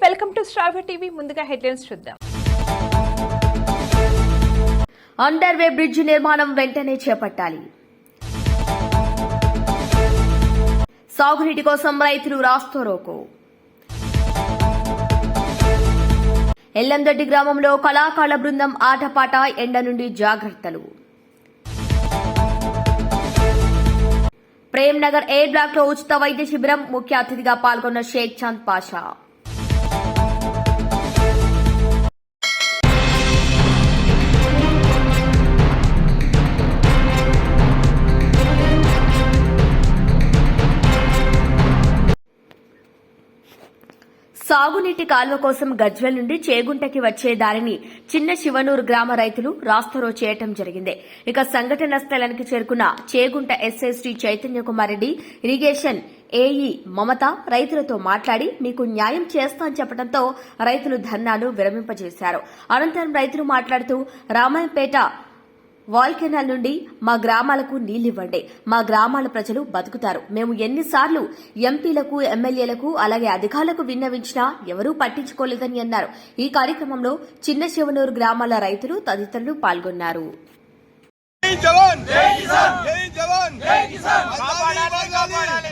Welcome to Star TV. ముందుగా headlines చూద్దాం. Underway bridge నిర్మాణం వెంటనే చేపట్టాలి. సాగునీటి కోసం రైతులు రాస్తోరోకో ఎల్లందొడ్డి గ్రామంలో కళాకారుల బృందం ఆటపాట ఎండ నుండి జాగ్రత్తలు. ప్రేమ్ నగర్ ఎయిర్ బ్లాక్లో ఉచిత వైద్య శిబిరం ముఖ్య అతిథిగా పాల్గొన్న షేక్ చాంద్ పాషా. సాగునీటి కాల్వ కోసం గజ్వెల్ నుండి చేగుంటకి వచ్చే దారిని చిన్న శివనూరు గ్రామ రైతులు రాస్తరో చేయటం జరిగింది. ఇక సంఘటన స్థలానికి చేరుకున్న Chegunta SST Chaitanya Kumar Reddy irrigation AE Mamata రైతులతో మాట్లాడి మీకు న్యాయం చేస్తా అని చెప్పడంతో రైతులు ధర్నాను విరమింపజేశారు. అనంతరం రైతులు మాట్లాడుతూ రామాయంపేట వాల్ కెనాల్ నుండి మా గ్రామాలకు నీళ్ళివ్వండి మా గ్రామాల ప్రజలు బతుకుతారు మేము ఎన్నిసార్లు ఎంపీలకు ఎమ్మెల్యేలకు అలాగే అధికారులకు విన్నవించినా ఎవరూ పట్టించుకోలేదని అన్నారు ఈ కార్యక్రమంలో చిన్న శివనూరు గ్రామాల రైతులు తదితరులు పాల్గొన్నారు జై జవాన్ జై కిసాన్ జై జవాన్ జై కిసాన్ కాపాడాలి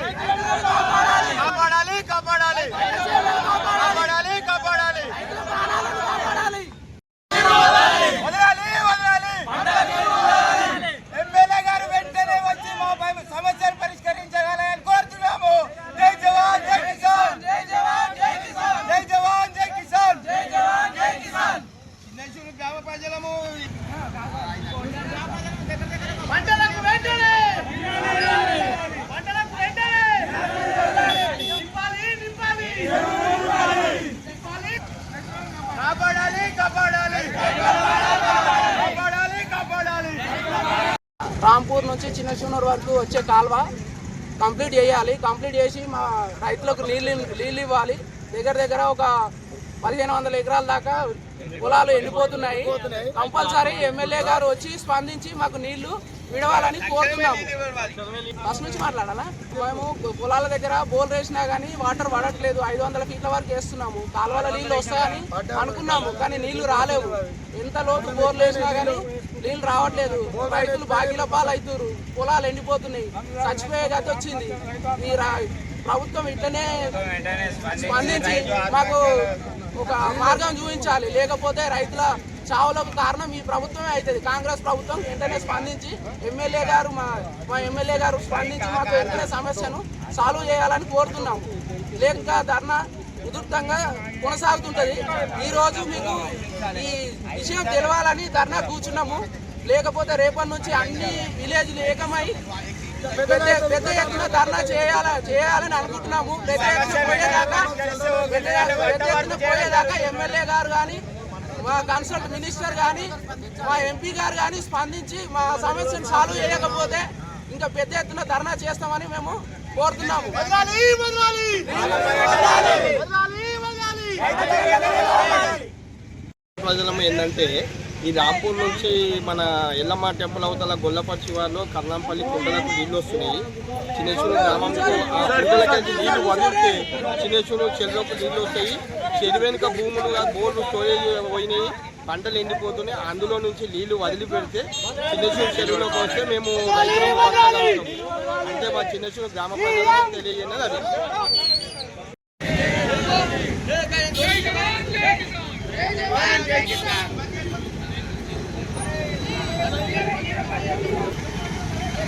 కాపాడాలి కాపాడాలి కాపాడాలి కాపాడాలి కాపాడాలి వదలాలి వదలాలి ఎమ్మెల్యే గారు వెంటనే వచ్చి మా పై సమస్యలు పరిష్కరించగలని కోరుతున్నాము జై జవాన్ జై కిసాన్ జై జవాన్ జై కిసాన్ జై జవాన్ జై కిసాన్ జై జవాన్ జై కిసాన్ చిన్న గ్రామ ప్రజలము పంటలకు వెంటనే పంటలకు వెంటనే నింపాలి నింపాలి నింపాలి కాపాడాలి కాపాడాలి కాపాడాలి కాపాడాలి రాంపూర్ నుంచి చిన్న శివనూరు వరకు వచ్చే కాలువ కంప్లీట్ చేయాలి. కంప్లీట్ చేసి మా రైతులకు నీళ్ళు నీళ్ళు ఇవ్వాలి. దగ్గర దగ్గర ఒక పదిహేను వందల ఎకరాల దాకా పొలాలు ఎండిపోతున్నాయి. కంపల్సరీ ఎమ్మెల్యే గారు వచ్చి స్పందించి మాకు నీళ్ళు విడవాలని కోరుతున్నాము. ఫస్ట్ నుంచి మాట్లాడాలా? మేము పొలాల దగ్గర బోర్ వేసినా కానీ వాటర్ పడట్లేదు. ఐదు వందల ఫీట్ల వరకు వేస్తున్నాము. కాలువల నీళ్ళు వస్తాయని అనుకున్నాము కానీ నీళ్ళు రాలేవు. ఎంత లోతు బోర్లు వేసినా కానీ నీళ్ళు రావట్లేదు. రైతులు బాగిల పాలు అవుతారు పొలాలు ఎండిపోతున్నాయి. చచ్చిపోయే గతి వచ్చింది. ఈ రా- ప్రభుత్వం ఇట్లనే స్పందించి మాకు ఒక మార్గం చూపించాలి. లేకపోతే రైతుల చావులకు కారణం ఈ ప్రభుత్వమే అవుతుంది కాంగ్రెస్ ప్రభుత్వం వెంటనే స్పందించి ఎమ్మెల్యే గారు మా మా ఎమ్మెల్యే గారు స్పందించి మాకు వెంటనే సమస్యను సాల్వ్ చేయాలని కోరుతున్నాము. లేక ధర్నా ఉధృతంగా కొనసాగుతుంటుంది. ఈరోజు మీకు ఈ విషయం తెలవాలని ధర్నా కూర్చున్నాము. లేకపోతే రేపటి నుంచి అన్ని విలేజ్లు ఏకమై పెద్ద పెద్ద ఎత్తున ధర్నా చేయాల చేయాలని అనుకుంటున్నాము. పెద్ద ఎత్తున పోయేదాకా పెద్ద పెద్ద ఎత్తున పోయేదాకా ఎమ్మెల్యే గారు కానీ మా కన్సల్ట్ మినిస్టర్ కానీ మా ఎంపీ గారు కానీ స్పందించి మా సమస్యను సాల్వ్ చేయకపోతే ఇంకా పెద్ద ఎత్తున ధర్నా చేస్తామని మేము కోరుతున్నాము. వదలాలి వదలాలి వదలాలి వదలాలి ప్రజలం ఏంటంటే ఈ రాంపూర్ నుంచి మన ఎల్లమ్మ టెంపుల్ అవతల గొల్లపర్చి వారిలో కర్ణంపల్లి కుండలకు నీళ్ళు వస్తున్నాయి. చిన్నేశ్వరు గ్రామంలో ఆ కుంటలకి నీళ్ళు వదిలితే చిన్నేశ్వరు చెరువులకు నీళ్ళు వస్తాయి. చెరువు వెనుక భూములు బోర్లు స్టోరేజ్ పోయినాయి. పంటలు ఎండిపోతున్నాయి. అందులో నుంచి నీళ్ళు వదిలిపెడితే చిన్నచూరు చెరువులోకి వస్తే మేము అంటే మా చిన్నచూరు గ్రామ ప్రజలకు తెలియజేయనది అది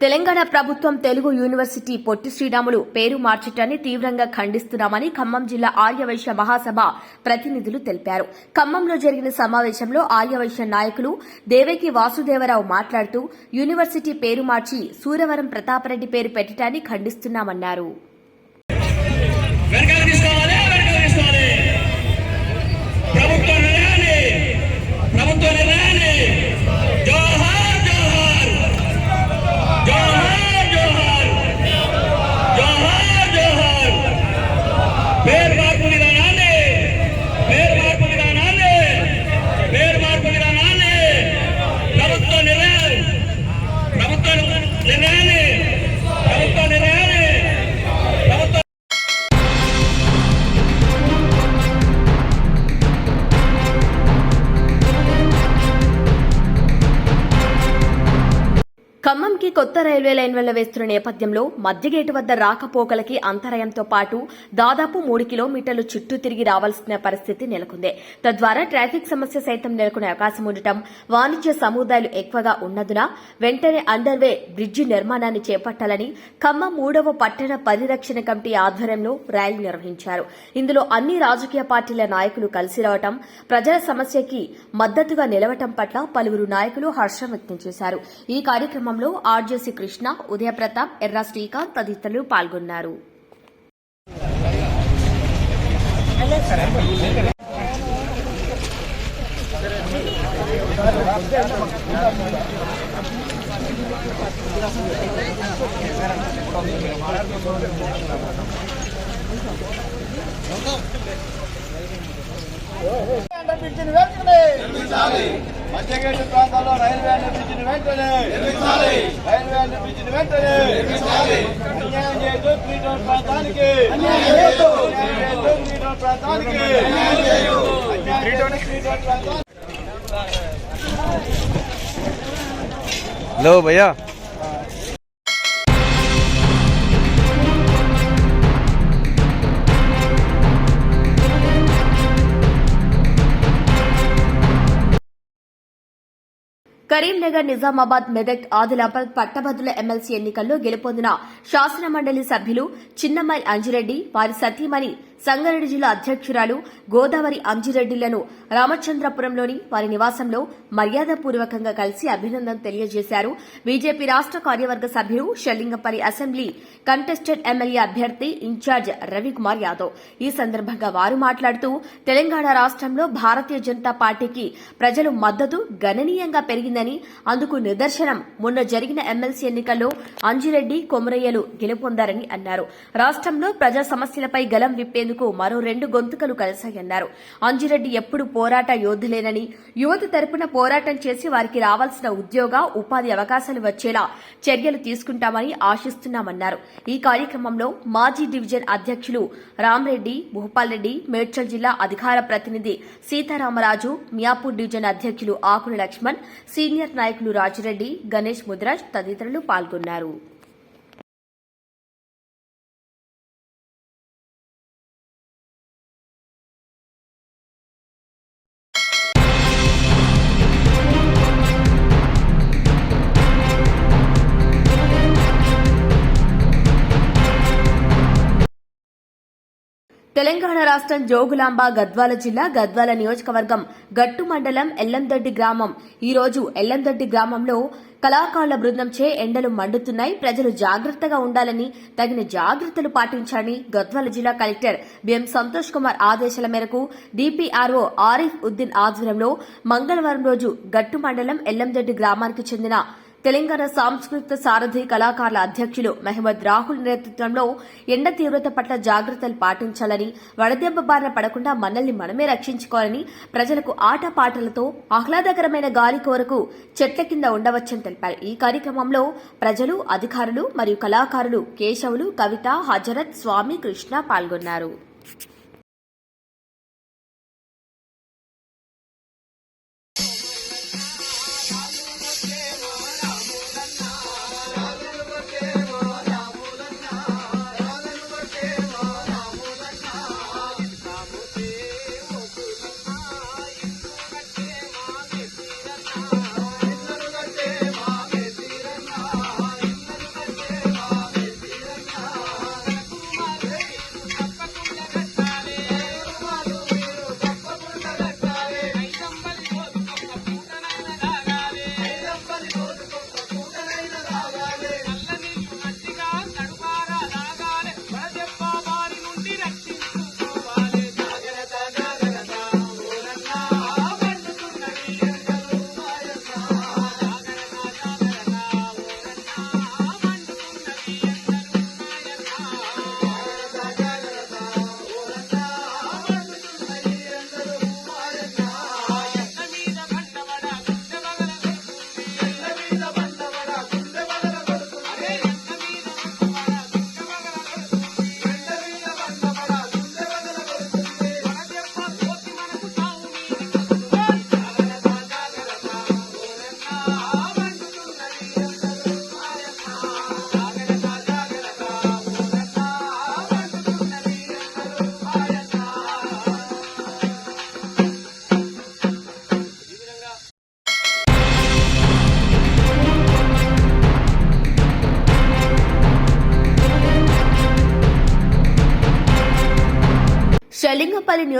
తెలంగాణ ప్రభుత్వం తెలుగు యూనివర్సిటీ పొట్టి శ్రీరాములు పేరు మార్చటాన్ని తీవ్రంగా ఖండిస్తున్నామని ఖమ్మం జిల్లా ఆర్యవైశ్య మహాసభ ప్రతినిధులు తెలిపారు. ఖమ్మంలో జరిగిన సమావేశంలో ఆర్యవైశ్య నాయకులు దేవకి వాసుదేవరావు మాట్లాడుతూ యూనివర్సిటీ పేరు మార్చి సూరవరం ప్రతాపరెడ్డి పేరు పెట్టడాన్ని ఖండిస్తున్నామన్నారు. ఖమ్మంకి కొత్త రైల్వే లైన్ వల్ల వేస్తున్న నేపథ్యంలో మధ్యగేటు వద్ద రాకపోకలకి అంతరాయంతో పాటు దాదాపు మూడు కిలోమీటర్లు చుట్టూ తిరిగి రావాల్సిన పరిస్థితి నెలకొంది. తద్వారా ట్రాఫిక్ సమస్య సైతం నెలకొనే అవకాశం ఉండటం వాణిజ్య సముదాయాలు ఎక్కువగా ఉన్నందున వెంటనే అండర్వే బ్రిడ్జి నిర్మాణాన్ని చేపట్టాలని ఖమ్మం మూడవ పట్టణ పరిరక్షణ కమిటీ ఆధ్వర్యంలో ర్యాలీ నిర్వహించారు. ఇందులో అన్ని రాజకీయ పార్టీల నాయకులు కలిసి రావటం ప్రజల సమస్యకి మద్దతుగా నిలవటం పట్ల పలువురు నాయకులు హర్షం వ్యక్తం చేశారు. ఈ కార్యక్రమం కార్యక్రమంలో ఆర్జేసీ కృష్ణ ఉదయప్రతాప్ ఎర్ర శ్రీకాంత్ తదితరులు పాల్గొన్నారు. అండర్ బ్రిడ్జిని మధ్యగేటు ప్రాంతాల్లో రైల్వే నిర్మించిన వెంటనే భయ్యా. కరీంనగర్ నిజామాబాద్ మెదక్ ఆదిలాబాద్ పట్టభద్రుల ఎమ్మెల్సీ ఎన్నికల్లో గెలుపొందిన శాసన మండలి సభ్యులు చిన్నమ్మాయి అంజిరెడ్డి వారి సతీమణి సంగారెడ్డి జిల్లా అధ్యక్షురాలు గోదావరి అంజిరెడ్డిలను రామచంద్రపురంలోని వారి నివాసంలో మర్యాదపూర్వకంగా కలిసి అభినందన తెలియజేశారు. బీజేపీ రాష్ట కార్యవర్గ సభ్యులు షెల్లింగపల్లి అసెంబ్లీ కంటెస్టెడ్ ఎమ్మెల్యే అభ్యర్థి ఇన్ఛార్జ్ రవికుమార్ యాదవ్. ఈ సందర్భంగా వారు మాట్లాడుతూ తెలంగాణ రాష్ట్రంలో భారతీయ జనతా పార్టీకి ప్రజలు మద్దతు గణనీయంగా పెరిగిందని అందుకు నిదర్శనం మొన్న జరిగిన ఎమ్మెల్సీ ఎన్నికల్లో అంజిరెడ్డి కొమరయ్యలు గెలుపొందారని అన్నారు. రాష్ట్రంలో ప్రజా సమస్యలపై గలం విప్పేందుకు మరో రెండు గొంతుకలు కలిశాయన్నారు. అంజిరెడ్డి ఎప్పుడు పోరాట యోధులేనని యువత తరపున పోరాటం చేసి వారికి రావాల్సిన ఉద్యోగ ఉపాధి అవకాశాలు వచ్చేలా చర్యలు తీసుకుంటామని ఆశిస్తున్నామన్నారు. ఈ కార్యక్రమంలో మాజీ డివిజన్ అధ్యక్షులు రామ్రెడ్డి భూపాల్ రెడ్డి మేడ్చల్ జిల్లా అధికార ప్రతినిధి సీతారామరాజు మియాపూర్ డివిజన్ అధ్యక్షులు ఆకుల లక్ష్మణ్ సీనియర్ నాయకులు రాజురెడ్డి గణేష్ ముద్రాజ్ తదితరులు పాల్గొన్నారు. తెలంగాణ రాష్ట్రం జోగులాంబ గద్వాల జిల్లా గద్వాల నియోజకవర్గం గట్టు మండలం ఎల్లందొడ్డి గ్రామం. ఈ రోజు ఎల్లందొడ్డి గ్రామంలో కళాకారుల బృందంచే ఎండలు మండుతున్నాయి. ప్రజలు జాగ్రత్తగా ఉండాలని తగిన జాగ్రత్తలు పాటించాలని గద్వాల జిల్లా కలెక్టర్ బిఎం సంతోష్ కుమార్ ఆదేశాల మేరకు డిపిఆర్ఓ ఆరిఫ్ ఉద్దీన్ ఆధ్వర్యంలో మంగళవారం రోజు గట్టు మండలం ఎల్లందొడ్డి గ్రామానికి చెందిన తెలంగాణ సాంస్కృతిక సారథి కళాకారుల అధ్యక్షులు మహమ్మద్ రాహుల్ నేతృత్వంలో ఎండ తీవ్రత పట్ల జాగ్రత్తలు పాటించాలని వడదెబ్బ బారిన పడకుండా మనల్ని మనమే రక్షించుకోవాలని ప్రజలకు ఆటపాటలతో ఆహ్లాదకరమైన గాలి కోరకు చెట్ల కింద ఉండవచ్చని తెలిపారు. ఈ కార్యక్రమంలో ప్రజలు అధికారులు మరియు కళాకారులు కేశవులు కవిత హజరత్ స్వామి కృష్ణ పాల్గొన్నారు.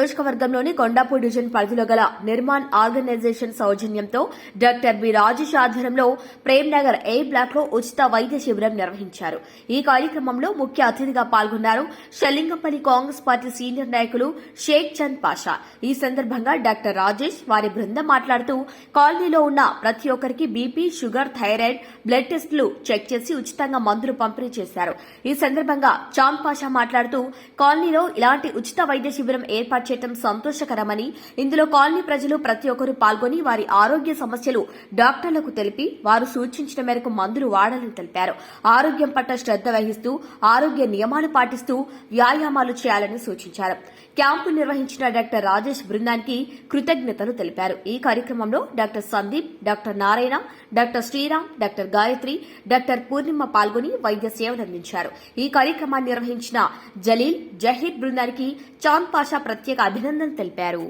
నియోజకవర్గంలోని కొండాపూర్ డివిజన్ పరిధిలో గల నిర్మాణ్ ఆర్గనైజేషన్ సౌజన్యంతో డాక్టర్ బి. రాజేష్ ఆధ్వర్యంలో ప్రేమ్ నగర్ ఏ బ్లాక్లో ఉచిత వైద్య శిబిరం నిర్వహించారు. ఈ కార్యక్రమంలో ముఖ్య అతిథిగా పాల్గొన్నారు షల్లింగంపల్లి కాంగ్రెస్ పార్టీ సీనియర్ నాయకులు షేక్ చంద్ పాషా. ఈ సందర్భంగా డాక్టర్ రాజేష్ వారి బృందం మాట్లాడుతూ కాలనీలో ఉన్న ప్రతి ఒక్కరికి బీపీ షుగర్ థైరాయిడ్ బ్లడ్ టెస్టులు చెక్ చేసి ఉచితంగా మందులు పంపిణీ చేశారు. ఈ సందర్భంగా చాంద్ పాషా మాట్లాడుతూ కాలనీలో ఇలాంటి ఉచిత వైద్య శిబిరం ఏర్పాటు చేయటం సంతోషకరమని ఇందులో కాలనీ ప్రజలు ప్రతి ఒక్కరూ పాల్గొని వారి ఆరోగ్య సమస్యలు డాక్టర్లకు తెలిపి వారు సూచించిన మేరకు మందులు వాడాలని తెలిపారు. ఆరోగ్యం పట్ల శ్రద్ద వహిస్తూ ఆరోగ్య నియమాలు పాటిస్తూ వ్యాయామాలు చేయాలని సూచించారు. క్యాంపు నిర్వహించిన డాక్టర్ రాజేష్ బృందానికి కృతజ్ఞతలు తెలిపారు. ఈ కార్యక్రమంలో doctor Sandeep doctor Narayana doctor Sriram doctor Gayatri doctor Purnima పాల్గొని వైద్య సేవలు అందించారు. ఈ కార్యక్రమాన్ని నిర్వహించిన జలీల్ జహీర్ బృందానికి చాంద్ పాషా ప్రత్యేక అభినందనలు తెలిపారు.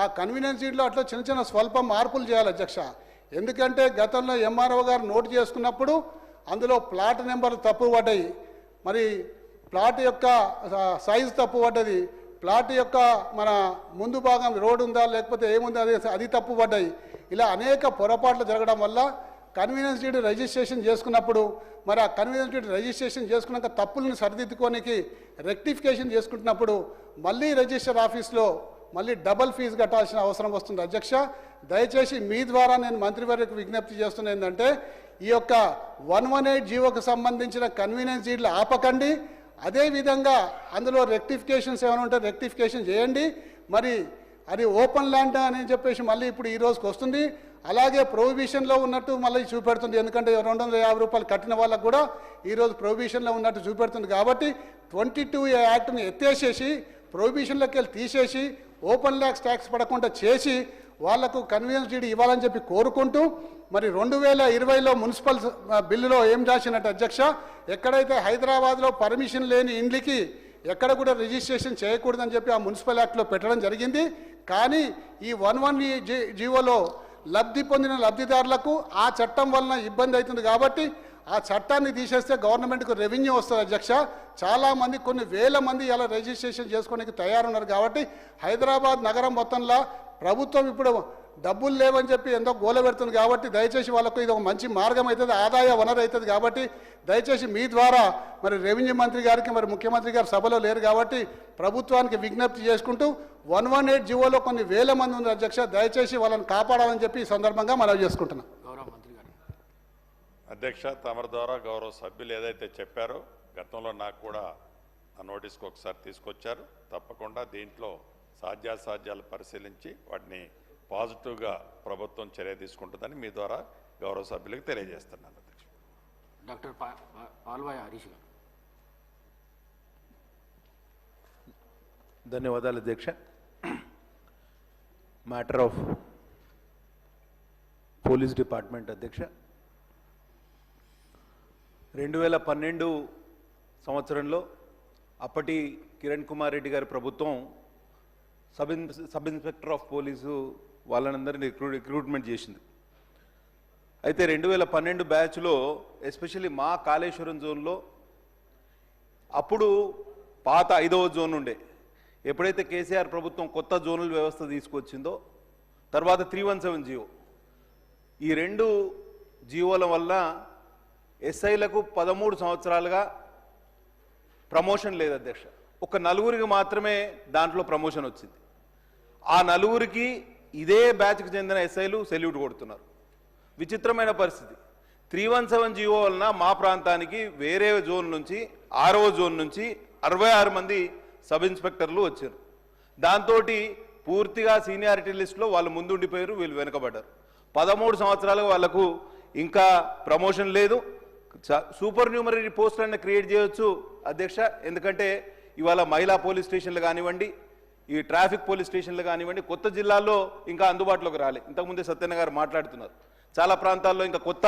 ఆ కన్వీనియన్స్ సీట్లో అట్లా చిన్న చిన్న స్వల్ప మార్పులు చేయాలి అధ్యక్ష. ఎందుకంటే గతంలో ఎంఆర్ఓ గారు నోటు చేసుకున్నప్పుడు అందులో ప్లాట్ నెంబర్లు తప్పు పడ్డాయి. మరి ప్లాట్ యొక్క సైజు తప్పు పడ్డది. ప్లాట్ యొక్క మన ముందు భాగం రోడ్ ఉందా లేకపోతే ఏముందా అది అది తప్పు పడ్డాయి. ఇలా అనేక పొరపాట్లు జరగడం వల్ల కన్వీనియన్స్ డీడ్ రిజిస్ట్రేషన్ చేసుకున్నప్పుడు మరి ఆ కన్వీనియన్స్ డీడ్ రిజిస్ట్రేషన్ చేసుకున్నాక తప్పులను సరిదిద్దుకోనికి రెక్టిఫికేషన్ చేసుకుంటున్నప్పుడు మళ్ళీ రిజిస్టర్ ఆఫీస్లో మళ్ళీ డబల్ ఫీజు కట్టాల్సిన అవసరం వస్తుంది. అధ్యక్ష దయచేసి మీ ద్వారా నేను మంత్రివర్యకు విజ్ఞప్తి చేస్తున్నా ఏంటంటే ఈ యొక్క వన్ వన్ ఎయిట్ జీవోకు సంబంధించిన కన్వీనియన్స్ డీడ్లు ఆపకండి. అదేవిధంగా అందులో రెక్టిఫికేషన్స్ ఏమైనా ఉంటే రెక్టిఫికేషన్ చేయండి. మరి అది ఓపెన్ ల్యాండ్ అని చెప్పేసి మళ్ళీ ఇప్పుడు ఈ రోజుకి వస్తుంది. అలాగే ప్రొహిబిషన్లో ఉన్నట్టు మళ్ళీ చూపెడుతుంది. ఎందుకంటే రెండు వందల యాభై రూపాయలు కట్టిన వాళ్ళకు కూడా ఈరోజు ప్రొహిబిషన్లో ఉన్నట్టు చూపెడుతుంది కాబట్టి ట్వంటీ టూ యాక్ట్ని ఎత్తేసేసి ప్రొహిబిషన్లోకి వెళ్ళి తీసేసి ఓపెన్ ల్యాక్స్ ట్యాక్స్ పడకుండా చేసి వాళ్ళకు కన్వీనియన్స్ డీడీ ఇవ్వాలని చెప్పి కోరుకుంటూ మరి రెండు వేల ఇరవైలో మున్సిపల్ బిల్లులో ఏం రాసినట్టు అధ్యక్ష? ఎక్కడైతే హైదరాబాద్లో పర్మిషన్ లేని ఇండ్లకి ఎక్కడ కూడా రిజిస్ట్రేషన్ చేయకూడదని చెప్పి ఆ మున్సిపల్ యాక్ట్లో పెట్టడం జరిగింది. కానీ ఈ వన్ వన్ జీవోలో లబ్ధి పొందిన లబ్ధిదారులకు ఆ చట్టం వలన ఇబ్బంది అవుతుంది కాబట్టి ఆ చట్టాన్ని తీసేస్తే గవర్నమెంట్కు రెవెన్యూ వస్తుంది అధ్యక్ష. చాలామంది కొన్ని వేల మంది ఇలా రిజిస్ట్రేషన్ చేసుకోవడానికి తయారున్నారు కాబట్టి హైదరాబాద్ నగరం మొత్తంలో ప్రభుత్వం ఇప్పుడు డబ్బులు లేవని చెప్పి ఎంతో గోల పెడుతుంది కాబట్టి దయచేసి వాళ్ళకు ఇది ఒక మంచి మార్గం అవుతుంది ఆదాయ వనరు అవుతుంది కాబట్టి దయచేసి మీ ద్వారా మరి రెవెన్యూ మంత్రి గారికి మరి ముఖ్యమంత్రి గారు సభలో లేరు కాబట్టి ప్రభుత్వానికి విజ్ఞప్తి చేసుకుంటూ వన్ వన్ ఎయిట్ జీవోలో కొన్ని వేల మంది ఉన్నారు అధ్యక్ష. దయచేసి వాళ్ళని కాపాడాలని చెప్పి ఈ సందర్భంగా మనవి చేసుకుంటున్నాం. అధ్యక్ష తమరి ద్వారా గౌరవ సభ్యులు ఏదైతే చెప్పారో గతంలో నాకు కూడా ఆ నోటీస్కి ఒకసారి తీసుకొచ్చారు. తప్పకుండా దీంట్లో సాధ్యాసాధ్యాలు పరిశీలించి వాటిని పాజిటివ్గా ప్రభుత్వం చర్య తీసుకుంటుందని మీ ద్వారా గౌరవ సభ్యులకు తెలియజేస్తున్నాను అధ్యక్ష. డాక్టర్ పాల్వాయి హరీష్ గారు. ధన్యవాదాలు అధ్యక్ష. మ్యాటర్ ఆఫ్ పోలీస్ డిపార్ట్మెంట్ అధ్యక్ష. రెండు వేల పన్నెండు సంవత్సరంలో అప్పటి కిరణ్ కుమార్ రెడ్డి గారి ప్రభుత్వం sub in sub inspector of police వాళ్ళనందరినీ రిక్రూ recruitment చేసింది. అయితే రెండు వేల పన్నెండు బ్యాచ్లో ఎస్పెషల్లీ మా కాళేశ్వరం జోన్లో అప్పుడు పాత ఐదవ జోన్ ఉండే. ఎప్పుడైతే కేసీఆర్ ప్రభుత్వం కొత్త జోనల్ వ్యవస్థ తీసుకొచ్చిందో తర్వాత త్రీ వన్ సెవెన్ జియో ఈ రెండు జియోల వల్ల ఎస్ఐలకు పదమూడు సంవత్సరాలుగా ప్రమోషన్ లేదు అధ్యక్ష. ఒక నలుగురికి మాత్రమే దాంట్లో ప్రమోషన్ వచ్చింది. ఆ నలుగురికి ఇదే బ్యాచ్కి చెందిన ఎస్ఐలు సెల్యూట్ కొడుతున్నారు. విచిత్రమైన పరిస్థితి. త్రీ వన్ సెవెన్ జీవో వలన మా ప్రాంతానికి వేరే జోన్ నుంచి ఆరో జోన్ నుంచి అరవై ఆరు మంది సబ్ ఇన్స్పెక్టర్లు వచ్చారు. దాంతో పూర్తిగా సీనియారిటీ లిస్టులో వాళ్ళు ముందుండిపోయారు వీళ్ళు వెనుకబడ్డారు. పదమూడు సంవత్సరాలుగా వాళ్ళకు ఇంకా ప్రమోషన్ లేదు. సూపర్ న్యూమరీ పోస్టులను క్రియేట్ చేయొచ్చు అధ్యక్ష. ఎందుకంటే ఇవాళ మహిళా పోలీస్ స్టేషన్లు కానివ్వండి ఈ ట్రాఫిక్ పోలీస్ స్టేషన్లు కానివ్వండి కొత్త జిల్లాల్లో ఇంకా అందుబాటులోకి రాలే. ఇంతకుముందే సత్యన్న గారు మాట్లాడుతున్నారు. చాలా ప్రాంతాల్లో ఇంకా కొత్త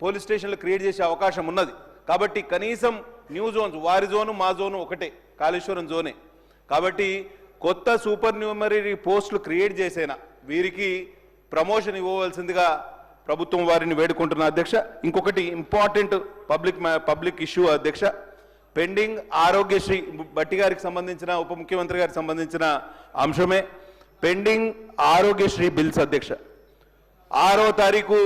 పోలీస్ స్టేషన్లు క్రియేట్ చేసే అవకాశం ఉన్నది. కాబట్టి కనీసం న్యూ జోన్స్ వారి జోను మా జోను ఒకటే కాళేశ్వరం జోనే. కాబట్టి కొత్త సూపర్ న్యూమరీ పోస్టులు క్రియేట్ చేసేనా వీరికి ప్రమోషన్ ఇవ్వవలసిందిగా ప్రభుత్వం వారిని వేడుకుంటున్న అధ్యక్ష ఇంకొకటి ఇంపార్టెంట్ పబ్లిక్ పబ్లిక్ ఇష్యూ అధ్యక్ష పెండింగ్ ఆరోగ్యశ్రీ బట్టి గారికి సంబంధించిన ఉప ముఖ్యమంత్రి గారికి సంబంధించిన అంశమే. పెండింగ్ ఆరోగ్యశ్రీ బిల్స్ అధ్యక్ష. ఆరో తారీఖు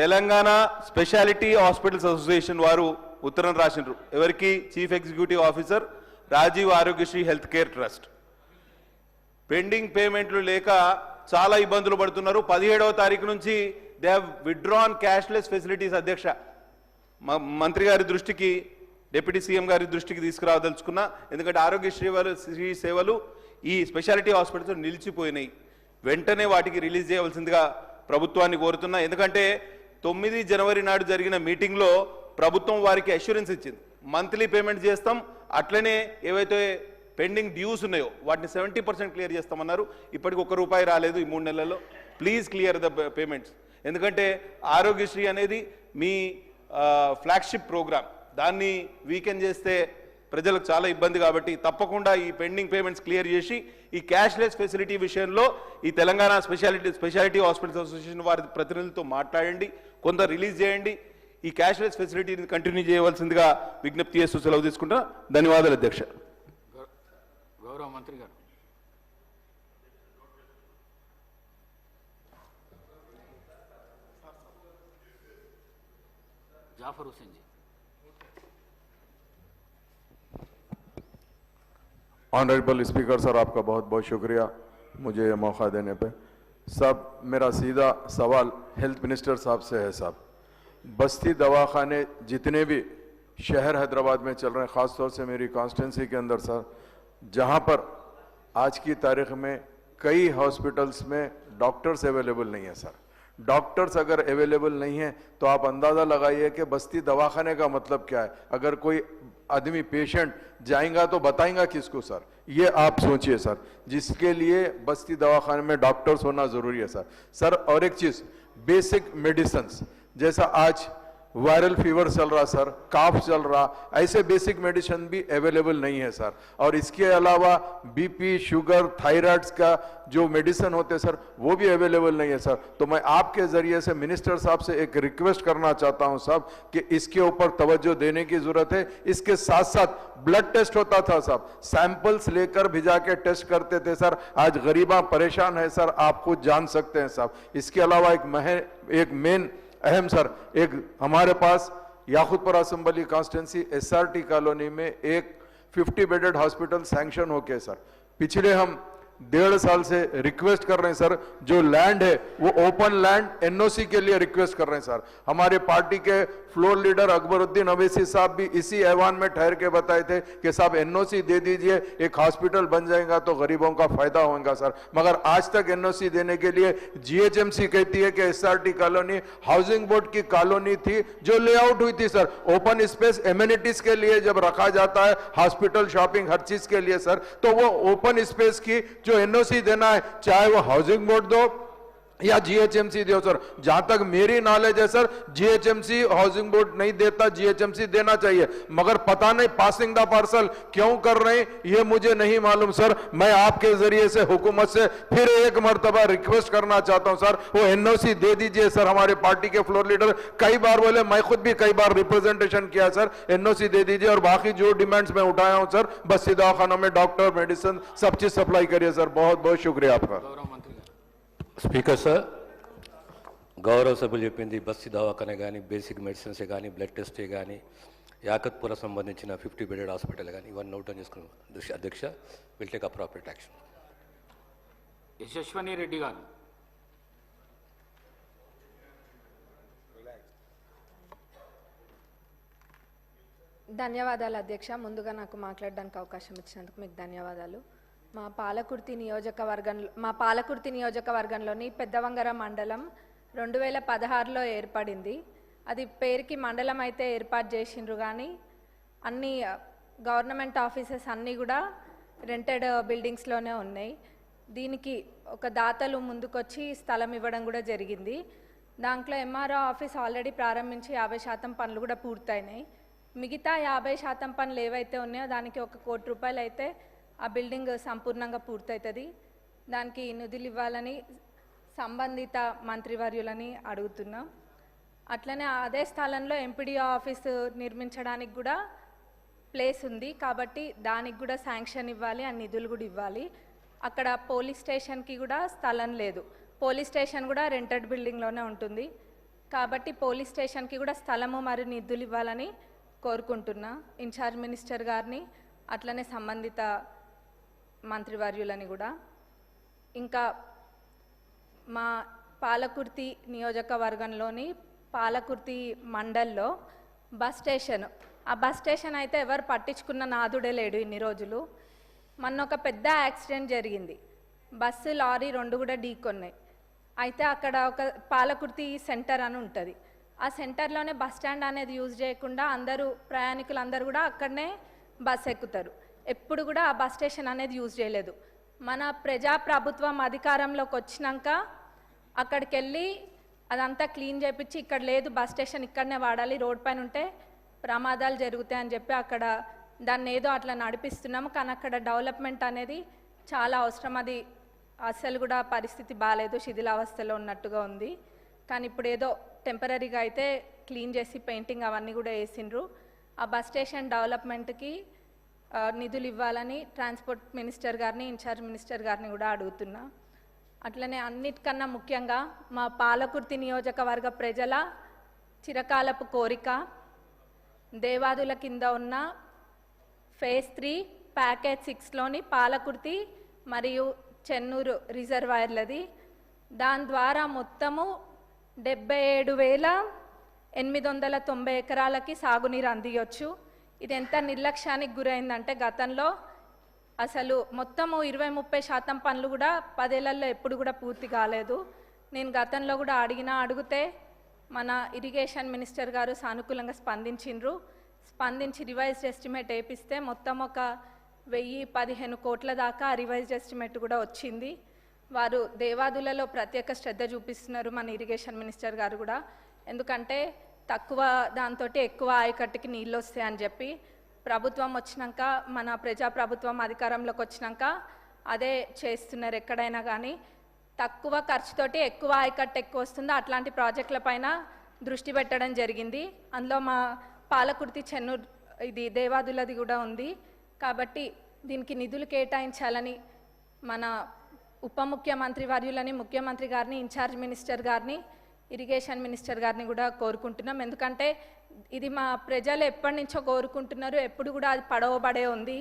తెలంగాణ స్పెషాలిటీ హాస్పిటల్స్ అసోసియేషన్ వారు ఉత్తరం రాసినారు ఎవరికి? Chief executive officer Rajiv Aarogyasri health care trust. Pending పేమెంట్లు లేక చాలా ఇబ్బందులు పడుతున్నారు. పదిహేడవ తారీఖు నుంచి they have withdrawn cashless facilities అధ్యక్ష. మ- మంత్రి గారి దృష్టికి డిప్యూటీ సీఎం గారి దృష్టికి తీసుకురావదలుచుకున్నా ఎందుకంటే ఆరోగ్యశ్రీ వాళ్ళు శ్రీ సేవలు ఈ స్పెషాలిటీ హాస్పిటల్స్ నిలిచిపోయినాయి. వెంటనే వాటికి రిలీజ్ చేయవలసిందిగా ప్రభుత్వాన్ని కోరుతున్నా. ఎందుకంటే తొమ్మిది జనవరి నాడు జరిగిన మీటింగ్లో ప్రభుత్వం వారికి అష్యూరెన్స్ ఇచ్చింది. మంత్లీ పేమెంట్ చేస్తాం. అట్లనే ఏవైతే పెండింగ్ డ్యూస్ ఉన్నాయో వాటిని సెవెంటీ పర్సెంట్ క్లియర్ చేస్తామన్నారు. ఇప్పటికి ఒక్క రూపాయి రాలేదు ఈ మూడు నెలల్లో. ప్లీజ్ క్లియర్ ద పేమెంట్స్ ఎందుకంటే ఆరోగ్యశ్రీ అనేది మీ ఫ్లాగ్షిప్ ప్రోగ్రామ్ దాన్ని వీకెండ్ చేస్తే ప్రజలకు చాలా ఇబ్బంది కాబట్టి తప్పకుండా ఈ పెండింగ్ పేమెంట్స్ క్లియర్ చేసి ఈ క్యాష్లెస్ ఫెసిలిటీ విషయంలో ఈ Telangana speciality speciality hospitals association వారి ప్రతినిధులతో మాట్లాడండి కొంత రిలీజ్ చేయండి. ఈ క్యాష్లెస్ ఫెసిలిటీని కంటిన్యూ చేయవలసిందిగా విజ్ఞప్తి చేస్తూ సెలవు తీసుకుంటా ధన్యవాదాలు అధ్యక్ష. గౌరవ మంత్రి గారు. Jafar Hussain ji. Honourable speaker sir आपका बहुत बहुत शुक्रिया मुझे ये मौका देने पे। साहब, मेरा सीधा सवाल हेल्थ मिनिस्टर साहब से है साहब। बस्ती दवाखाने जितने भी शहर हैदराबाद में चल रहे हैं, ख़ासतौर से मेरी कॉन्स्टेंसी के अंदर सर जहाँ पर आज की तारीख में कई हॉस्पिटल्स में डॉक्टर्स अवेलेबल नहीं है सर डॉक्टर्स अगर अवेलेबल नहीं है तो आप अंदाज़ा लगाइए कि बस्ती दवाखाने का मतलब क्या है। अगर कोई आदमी पेशेंट जाएगा तो बताएगा किसको, सर? ये आप सोचिए, सर। जिसके लिए बस्ती दवाखाने में डॉक्टर्स होना ज़रूरी है, सर। सर, और एक चीज़, बेसिक मेडिसन्स। जैसा आज वायरल फीवर चल रहा सर, काफ चल रहा, ऐसे बेसिक मेडिसिन भी अवेलेबल नहीं है सर। और इसके अलावा बीपी शुगर थायराइड्स का जो मेडिसिन होते सर, वो भी अवेलेबल नहीं है सर। तो मैं आपके ज़रिए से मिनिस्टर साहब से एक रिक्वेस्ट करना चाहता हूँ साहब कि इसके ऊपर तवज्जो देने की ज़रूरत है। इसके साथ साथ ब्लड टेस्ट होता था साहब। सैंपल्स लेकर भिजा के टेस्ट करते थे सर। आज गरीबा परेशान है सर, आप खुद जान सकते हैं साहब। इसके अलावा एक मह, एक मेन अहम सर, एक हमारे पास Yakutpura assembly constituency SRT colony में एक 50 बेडेड हॉस्पिटल सैंक्शन होके सर। पिछले हम डेढ़ साल से रिक्वेस्ट कर रहे हैं, सर। जो लैंड है, वो ओपन लैंड एनओसी के लिए रिक्वेस्ट कर रहे हैं, सर। हमारे पार्टी के फ्लोर लीडर अकबरुद्दीन अवैसी साहब भी इसी ऐवान में ठहर के बताए थे कि, साहब एनओसी दे दीजिए, एक हॉस्पिटल बन जाएगा तो गरीबों का फ़ायदा होगा सर। मगर आज तक एनओसी देने के लिए जीएचएमसी कहती है कि एसआरटी कॉलोनी, हाउसिंग बोर्ड की कॉलोनी थी जो लेआउट हुई थी, सर। ओपन स्पेस एम्यूनिटीज के लिए जब रखा जाता है, हॉस्पिटल, शॉपिंग, हर चीज़ के लिए, सर तो वो ओपन स्पेस की जो एनओसी देना है चाहे वो हाउसिंग बोर्ड दो या जीएचएमसी दो सर। जहाँ तक मेरी नॉलेज है, सर जीएचएमसी हाउसिंग बोर्ड नहीं देता जीएचएमसी देना चाहिए। मगर पता नहीं पासिंग द पार्सल क्यों कर रहे हैं, ये मुझे नहीं मालूम, सर। मैं आपके ज़रिए से, हुकूमत से फिर एक मरतबा रिक्वेस्ट करना चाहता हूँ, सर। वो एनओसी दे दीजिए, सर, हमारे पार्टी के फ्लोर लीडर कई बार बोले, मैं खुद भी कई बार रिप्रेजेंटेशन किया, सर। एनओसी दे दीजिए और बाकी जो डिमांड्स मैं उठाया हूँ, सर, बस सिदाखाना में डॉक्टर मेडिसिन सब चीज़ सप्लाई करिए, सर। बहुत बहुत शुक्रिया आपका। స్పీకర్ సార్ గౌరవ సభ్యులు చెప్పింది బస్సు దవాఖానే కానీ బేసిక్ మెడిసిన్సే కానీ బ్లడ్ టెస్టే కానీ యాకత్పుర సంబంధించిన ఫిఫ్టీ బెడెడ్ హాస్పిటల్ కానీ ఇవన్నీ నోట్ డౌన్ చేసుకున్నాం అధ్యక్ష- అధ్యక్ష will take appropriate action Yashaswini Reddy గారు. ధన్యవాదాలు అధ్యక్ష. ముందుగా నాకు మాట్లాడడానికి అవకాశం ఇచ్చినందుకు మీకు ధన్యవాదాలు. మా పాలకుర్తి నియోజకవర్గంలో మా పాలకుర్తి నియోజకవర్గంలోని పెద్దవంగర మండలం రెండు వేల పదహారులో ఏర్పడింది. అది పేరుకి మండలం అయితే ఏర్పాటు చేసిండ్రు కానీ అన్ని గవర్నమెంట్ ఆఫీసెస్ అన్నీ కూడా రెంటెడ్ బిల్డింగ్స్లోనే ఉన్నాయి. దీనికి ఒక దాతలు ముందుకొచ్చి స్థలం ఇవ్వడం కూడా జరిగింది. దాంట్లో ఎంఆర్ఓ ఆఫీస్ ఆల్రెడీ ప్రారంభించి యాభై శాతం పనులు కూడా పూర్తయినాయి. మిగతా యాభై శాతం పనులు ఏవైతే ఉన్నాయో దానికి ఒక కోటి రూపాయలు అయితే ఆ బిల్డింగ్ సంపూర్ణంగా పూర్తవుతుంది. దానికి నిధులు ఇవ్వాలని సంబంధిత మంత్రివర్యులని అడుగుతున్నాం. అట్లనే అదే స్థలంలో ఎంపీడీఓ ఆఫీసు నిర్మించడానికి కూడా ప్లేస్ ఉంది. కాబట్టి దానికి కూడా శాంక్షన్ ఇవ్వాలి ఆ నిధులు కూడా ఇవ్వాలి. అక్కడ పోలీస్ స్టేషన్కి కూడా స్థలం లేదు. పోలీస్ స్టేషన్ కూడా రెంటెడ్ బిల్డింగ్లోనే ఉంటుంది. కాబట్టి పోలీస్ స్టేషన్కి కూడా స్థలము మరియు నిధులు ఇవ్వాలని కోరుకుంటున్నా. ఇన్ఛార్జ్ మినిస్టర్ గారిని అట్లనే సంబంధిత మంత్రివర్యులని కూడా. ఇంకా మా పాలకుర్తి నియోజకవర్గంలోని పాలకుర్తి మండల్లో బస్ స్టేషన్. ఆ బస్ స్టేషన్ అయితే ఎవరు పట్టించుకున్న నాదుడే లేడు ఇన్ని రోజులు. మొన్న ఒక పెద్ద యాక్సిడెంట్ జరిగింది. బస్సు లారీ రెండు కూడా ఢీకొన్నాయి. అయితే అక్కడ ఒక పాలకుర్తి సెంటర్ అని ఉంటుంది. ఆ సెంటర్లోనే బస్ స్టాండ్ అనేది యూజ్ చేయకుండా అందరూ ప్రయాణికులు అందరూ కూడా అక్కడనే బస్ ఎక్కుతారు. ఎప్పుడు కూడా ఆ బస్ స్టేషన్ అనేది యూజ్ చేయలేదు. మన ప్రజా ప్రభుత్వం అధికారంలోకి వచ్చినాక అక్కడికి వెళ్ళి అదంతా క్లీన్ చేపించి ఇక్కడ లేదు బస్ స్టేషన్ ఇక్కడనే వాడాలి రోడ్ పైన ఉంటే ప్రమాదాలు జరుగుతాయని చెప్పి అక్కడ దాన్ని ఏదో అట్లా నడిపిస్తున్నాము. కానీ అక్కడ డెవలప్మెంట్ అనేది చాలా అవసరం. అది అసలు కూడా పరిస్థితి బాగాలేదు శిథిలావస్థలో ఉన్నట్టుగా ఉంది. కానీ ఇప్పుడు ఏదో టెంపరీగా అయితే క్లీన్ చేసి పెయింటింగ్ అవన్నీ కూడా వేసిండ్రు. ఆ బస్ స్టేషన్ డెవలప్మెంట్కి నిధులు ఇవ్వాలని ట్రాన్స్పోర్ట్ మినిస్టర్ గారిని ఇన్ఛార్జ్ మినిస్టర్ గారిని కూడా అడుగుతున్నా. అట్లనే అన్నిటికన్నా ముఖ్యంగా మా పాలకుర్తి నియోజకవర్గ ప్రజల చిరకాలపు కోరిక దేవాదుల కింద ఉన్న ఫేజ్ త్రీ ప్యాకేజ్ సిక్స్లోని పాలకుర్తి మరియు చెన్నూరు రిజర్వాయర్లది. దాని ద్వారా మొత్తము డెబ్బై ఏడు వేల ఎనిమిది వందల తొంభై ఎకరాలకి సాగునీరు అందియొచ్చు. ఇది ఎంత నిర్లక్ష్యానికి గురైందంటే గతంలో అసలు మొత్తము ఇరవై ముప్పై శాతం పనులు కూడా పదేళ్ళలో ఎప్పుడు కూడా పూర్తి కాలేదు. నేను గతంలో కూడా అడిగినా అడిగితే మన ఇరిగేషన్ మినిస్టర్ గారు సానుకూలంగా స్పందించిండ్రు. స్పందించి రివైజ్డ్ ఎస్టిమేట్ వేపిస్తే మొత్తం ఒక వెయ్యి పదిహేను కోట్ల దాకా రివైజ్డ్ ఎస్టిమేట్ కూడా వచ్చింది. వారు దేవాదులలో ప్రత్యేక శ్రద్ధ చూపిస్తున్నారు మన ఇరిగేషన్ మినిస్టర్ గారు కూడా. ఎందుకంటే తక్కువ దాంతో ఎక్కువ ఆయకట్టుకి నీళ్ళు వస్తాయని చెప్పి ప్రభుత్వం వచ్చినాక మన ప్రజా ప్రభుత్వం అధికారంలోకి వచ్చినాక అదే చేస్తున్నారు ఎక్కడైనా కానీ. తక్కువ ఖర్చుతోటి ఎక్కువ ఆయకట్టు ఎక్కువ వస్తుందో అట్లాంటి ప్రాజెక్టుల పైన దృష్టి పెట్టడం జరిగింది. అందులో మా పాలకుర్తి చెన్నూరు ఇది దేవాదులది కూడా ఉంది. కాబట్టి దీనికి నిధులు కేటాయించాలని మన ఉప ముఖ్యమంత్రి వర్యులని ముఖ్యమంత్రి గారిని ఇన్ఛార్జ్ మినిస్టర్ గారిని ఇరిగేషన్ మినిస్టర్ గారిని కూడా కోరుకుంటున్నాం. ఎందుకంటే ఇది మా ప్రజలు ఎప్పటి నుంచో కోరుకుంటున్నారు ఎప్పుడు కూడా అది పడవబడే ఉంది.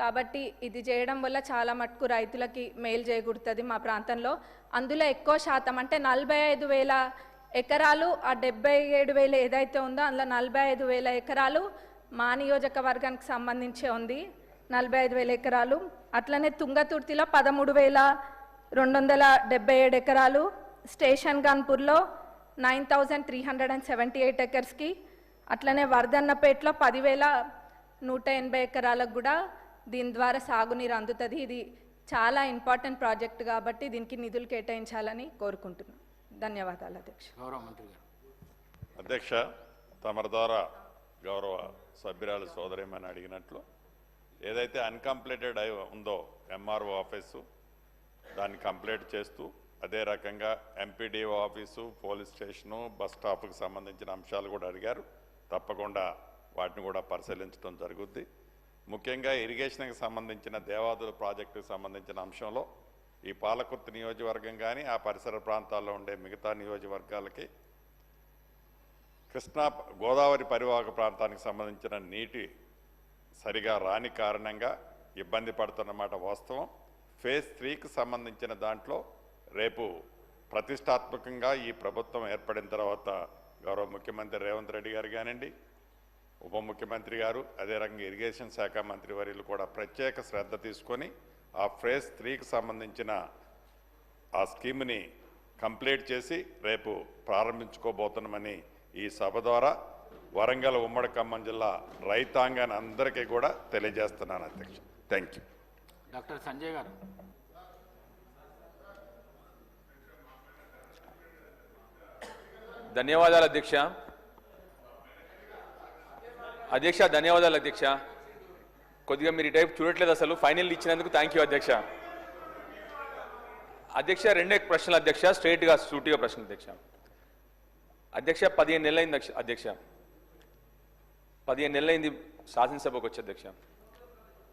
కాబట్టి ఇది చేయడం వల్ల చాలా మటుకు రైతులకి మేలు చేకూరుతుంది మా ప్రాంతంలో. అందులో ఎక్కువ శాతం అంటే నలభై ఐదు వేల ఎకరాలు ఆ డెబ్బై ఏడు వేలు ఏదైతే ఉందో అందులో నలభై ఐదు వేల ఎకరాలు మా నియోజకవర్గానికి సంబంధించే ఉంది. నలభై ఐదు వేల ఎకరాలు. అట్లనే తుంగతుర్తిలో పదమూడు వేల రెండు వందల డెబ్బై ఏడు ఎకరాలు station గన్పూర్లో nine thousand three hundred and seventy eight ఎకర్స్కి అట్లనే వర్ధన్నపేటలో పదివేల నూట ఎనభై ఎకరాలకు కూడా దీని ద్వారా సాగునీరు అందుతుంది. ఇది చాలా ఇంపార్టెంట్ ప్రాజెక్ట్ కాబట్టి దీనికి నిధులు కేటాయించాలని కోరుకుంటున్నాను ధన్యవాదాలు అధ్యక్ష. గౌరవ మంత్రి గారు. అధ్యక్ష తమరి ద్వారా గౌరవ సభ్యురాలు సోదరేమని అడిగినట్లు ఏదైతే అన్కంప్లీటెడ్ అయి ఉందో ఎంఆర్ఓ ఆఫీసు దాన్ని కంప్లీట్ చేస్తూ అదే రకంగా MPDO office police station bus స్టాప్కి సంబంధించిన అంశాలు కూడా అడిగారు. తప్పకుండా వాటిని కూడా పరిశీలించడం జరుగుద్ది. ముఖ్యంగా ఇరిగేషన్కి సంబంధించిన దేవాదుల ప్రాజెక్టుకు సంబంధించిన అంశంలో ఈ పాలకుర్తి నియోజకవర్గం కానీ ఆ పరిసర ప్రాంతాల్లో ఉండే మిగతా నియోజకవర్గాలకి కృష్ణా గోదావరి పరివాహక ప్రాంతానికి సంబంధించిన నీటి సరిగా రాని కారణంగా ఇబ్బంది పడుతున్నమాట వాస్తవం. ఫేజ్ త్రీకి సంబంధించిన దాంట్లో రేపు ప్రతిష్టాత్మకంగా ఈ ప్రభుత్వం ఏర్పడిన తర్వాత గౌరవ ముఖ్యమంత్రి రేవంత్ రెడ్డి గారు కానివ్వండి ఉప ముఖ్యమంత్రి గారు అదే రకంగా ఇరిగేషన్ శాఖ మంత్రి వర్యులు కూడా ప్రత్యేక శ్రద్ధ తీసుకొని ఆ ఫ్రేజ్ త్రీకి సంబంధించిన ఆ స్కీమ్ని కంప్లీట్ చేసి రేపు ప్రారంభించుకోబోతున్నామని ఈ సభ ద్వారా వరంగల్ ఉమ్మడి ఖమ్మం జిల్లా రైతాంగాన్ని అందరికీ కూడా తెలియజేస్తున్నాను అధ్యక్ష. థ్యాంక్ యూ డాక్టర్ సంజయ్ గారు. ధన్యవాదాలు అధ్యక్ష. అధ్యక్ష ధన్యవాదాలు అధ్యక్ష. కొద్దిగా మీరు ఈ టైప్ చూడట్లేదు అసలు. ఫైనల్ ఇచ్చినందుకు థ్యాంక్ యూ అధ్యక్ష. అధ్యక్ష రెండే ప్రశ్నలు అధ్యక్ష. స్ట్రైట్గా సూటిగా ప్రశ్న అధ్యక్ష. అధ్యక్ష పదిహేను నెలలైంది అధ్యక్ష- పదిహేను నెలలైంది శాసనసభకు వచ్చి అధ్యక్ష.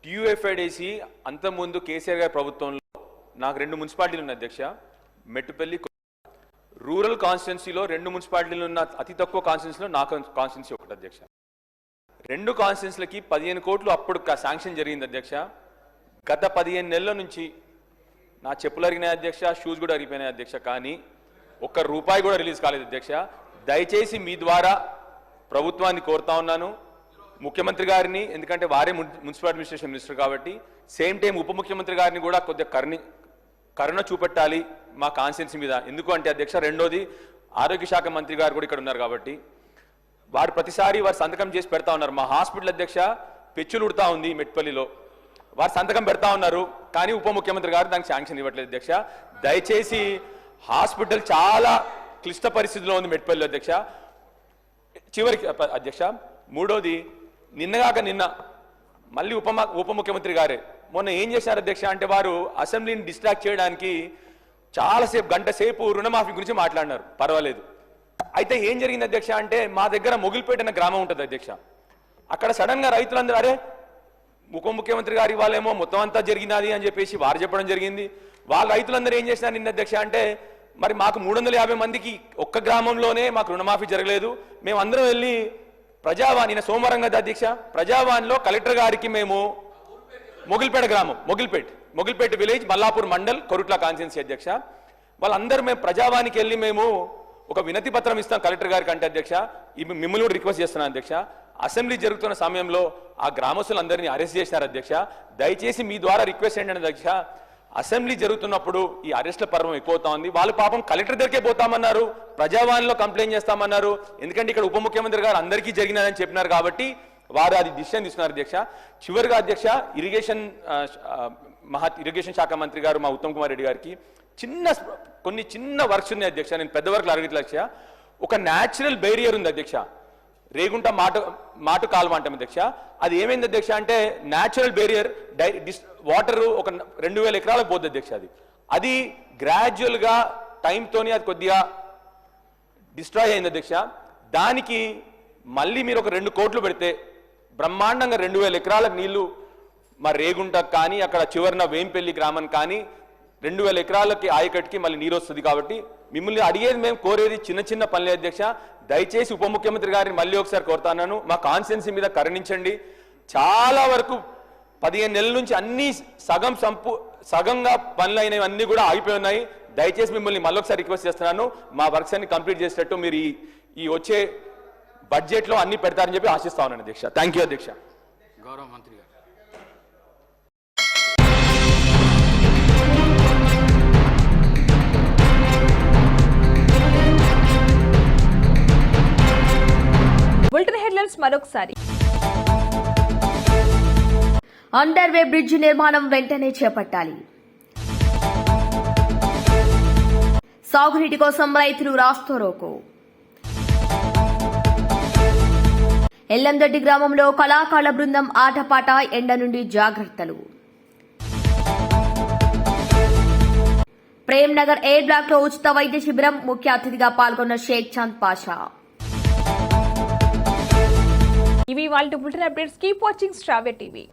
టీయూఎఫ్ఐడిసి అంతకుముందు కేసీఆర్ గారి ప్రభుత్వంలో నాకు రెండు మున్సిపాలిటీలు ఉన్నాయి అధ్యక్ష. మెట్టుపల్లి రూరల్ కాన్స్టిట్యున్సీలో రెండు మున్సిపాలిటీలు ఉన్న అతి తక్కువ కాన్స్టిట్యున్సీలో నా కాన్స్టిట్యున్సీ ఒకటి అధ్యక్ష. రెండు కాన్స్టిట్యున్సీలకి పదిహేను కోట్లు అప్పుడు శాంక్షన్ జరిగింది అధ్యక్ష. గత పదిహేను నెలల నుంచి నా చెప్పులు అరిగినాయి అధ్యక్ష షూస్ కూడా అరిగిపోయినాయి అధ్యక్ష. కానీ ఒక్క రూపాయి కూడా రిలీజ్ కాలేదు అధ్యక్ష. దయచేసి మీ ద్వారా ప్రభుత్వాన్ని కోరుతా ఉన్నాను. ముఖ్యమంత్రి గారిని ఎందుకంటే వారే మున్సిపల్ అడ్మినిస్ట్రేషన్ మినిస్టర్ కాబట్టి సేమ్ టైం ఉప ముఖ్యమంత్రి గారిని కూడా కొద్దిగా కరుణి కరుణ చూపెట్టాలి మా కాన్స్టిట్యున్సీ మీద. ఎందుకు అంటే అధ్యక్ష రెండోది ఆరోగ్య శాఖ మంత్రి గారు కూడా ఇక్కడ ఉన్నారు కాబట్టి. వారు ప్రతిసారి వారు సంతకం చేసి పెడతా ఉన్నారు. మా హాస్పిటల్ అధ్యక్ష పెచ్చులు ఉడతా ఉంది మెట్పల్లిలో. వారు సంతకం పెడతా ఉన్నారు కానీ ఉప ముఖ్యమంత్రి గారు దానికి శాంక్షన్ ఇవ్వట్లేదు అధ్యక్ష. దయచేసి హాస్పిటల్ చాలా క్లిష్ట పరిస్థితిలో ఉంది మెట్పల్లి అధ్యక్ష. చివరికి అధ్యక్ష మూడోది నిన్నగాక నిన్న మళ్ళీ ఉప ఉప ముఖ్యమంత్రి గారే మొన్న ఏం చేశారు అధ్యక్ష అంటే వారు అసెంబ్లీని డిస్ట్రాక్ట్ చేయడానికి చాలాసేపు గంట సేపు రుణమాఫీ గురించి మాట్లాడినారు. పర్వాలేదు. అయితే ఏం జరిగింది అధ్యక్ష అంటే మా దగ్గర మొగిలిపేట అనే గ్రామం ఉంటుంది అధ్యక్ష. అక్కడ సడన్గా రైతులందరూ అరే ఉప ముఖ్యమంత్రి గారి వాళ్ళేమో మొత్తం అంతా జరిగినది అని చెప్పేసి వారు చెప్పడం జరిగింది. వాళ్ళ రైతులందరూ ఏం చేసినారు నిన్న అధ్యక్ష అంటే మరి మాకు మూడు వందల యాభై మందికి ఒక్క గ్రామంలోనే మాకు రుణమాఫీ జరగలేదు. మేము అందరం వెళ్ళి ప్రజావాణి సోమవారం కదా అధ్యక్ష ప్రజావాణిలో కలెక్టర్ గారికి మేము మొగిల్పేట గ్రామం మొగిల్పేట్. మొగిల్పేట విలేజ్ మల్లాపూర్ మండల్ కొరుట్ల కాన్స్టిట్యున్సీ అధ్యక్ష. వాళ్ళందరూ మేము ప్రజావానికి వెళ్ళి మేము ఒక వినతి పత్రం ఇస్తాం కలెక్టర్ గారికి అంటే అధ్యక్ష. ఈ మిమ్మల్ని కూడా రిక్వెస్ట్ చేస్తున్నాను అధ్యక్ష. అసెంబ్లీ జరుగుతున్న సమయంలో ఆ గ్రామస్తులందరినీ అరెస్ట్ చేశారు అధ్యక్ష. దయచేసి మీ ద్వారా రిక్వెస్ట్ ఏంటంటే అధ్యక్ష అసెంబ్లీ జరుగుతున్నప్పుడు ఈ అరెస్ట్ల పర్వం ఎక్కువ ఉంది. వాళ్ళు పాపం కలెక్టర్ దగ్గరికే పోతామన్నారు ప్రజావాణిలో కంప్లైంట్ చేస్తామన్నారు. ఎందుకంటే ఇక్కడ ఉప ముఖ్యమంత్రి గారు అందరికీ జరిగినదని చెప్పినారు కాబట్టి వారు అది డిసిషన్ తీసుకున్నారు అధ్యక్ష. చివరిగా అధ్యక్ష ఇరిగేషన్ మహా ఇరిగేషన్ శాఖ మంత్రి గారు మా ఉత్తమ్ కుమార్ రెడ్డి గారికి చిన్న కొన్ని చిన్న వర్క్స్ ఉన్నాయి అధ్యక్ష. నేను పెద్ద వర్క్లు అడగట్లే అధ్యక్ష. ఒక న్యాచురల్ బేరియర్ ఉంది అధ్యక్ష. రేగుంట మాట మాటు కాలువ అంటాం అధ్యక్ష. అది ఏమైంది అధ్యక్ష అంటే న్యాచురల్ బేరియర్ డై వాటర్ ఒక రెండు వేల ఎకరాలకు పోద్ది అధ్యక్ష అది. అది గ్రాడ్యువల్గా టైంతోని అది కొద్దిగా డిస్ట్రాయ్ అయింది అధ్యక్ష. దానికి మళ్ళీ మీరు ఒక రెండు కోట్లు పెడితే బ్రహ్మాండంగా రెండు వేల ఎకరాలకు నీళ్ళు మా రేగుంటకు కానీ అక్కడ చివరిన వేంపల్లి గ్రామం కానీ రెండు వేల ఎకరాలకి ఆయకట్టుకి మళ్ళీ నీరు వస్తుంది కాబట్టి మిమ్మల్ని అడిగేది మేము కోరేది చిన్న చిన్న పనులే అధ్యక్ష. దయచేసి ఉప ముఖ్యమంత్రి గారిని మళ్ళీ ఒకసారి కోరుతాను మా కాన్స్టిట్యున్సీ మీద కరుణించండి. చాలా వరకు పదిహేను నెలల నుంచి అన్ని సగం సంపు సగంగా పనులు అయినవన్నీ కూడా ఆగిపోయి ఉన్నాయి. దయచేసి మిమ్మల్ని మళ్ళొకసారి రిక్వెస్ట్ చేస్తున్నాను. మా వర్క్స్ అన్ని కంప్లీట్ చేసేటట్టు మీరు ఈ ఈ వచ్చే బడ్జెట్లో అన్ని పెడతారని చెప్పి ఆశిస్తా ఉన్నాను అధ్యక్ష థ్యాంక్ యూ అధ్యక్ష గౌరవ మంత్రి గారు. బులెటిన్ హెడ్లైన్స్ మరొకసారి. అండర్వే బ్రిడ్జ్ నిర్మాణం వెంటనే చేపట్టాలి. సాగునీటి కోసం రైతులు రాస్తోరోకు. ఎల్లందొడ్డి గ్రామంలో కళాకారుల బృందం ఆటపాట ఎండ నుండి జాగ్రత్తలు. ప్రేమ్ నగర్ ఏ బ్లాక్లో ఉచిత వైద్య శిబిరం ముఖ్య అతిథిగా పాల్గొన్న షేక్ చాంద్ పాషా. ఇవి వాళ్ళ బులెటిన్ అప్డేట్స్. కీప్ వాచింగ్ స్ట్రావే టీవీ.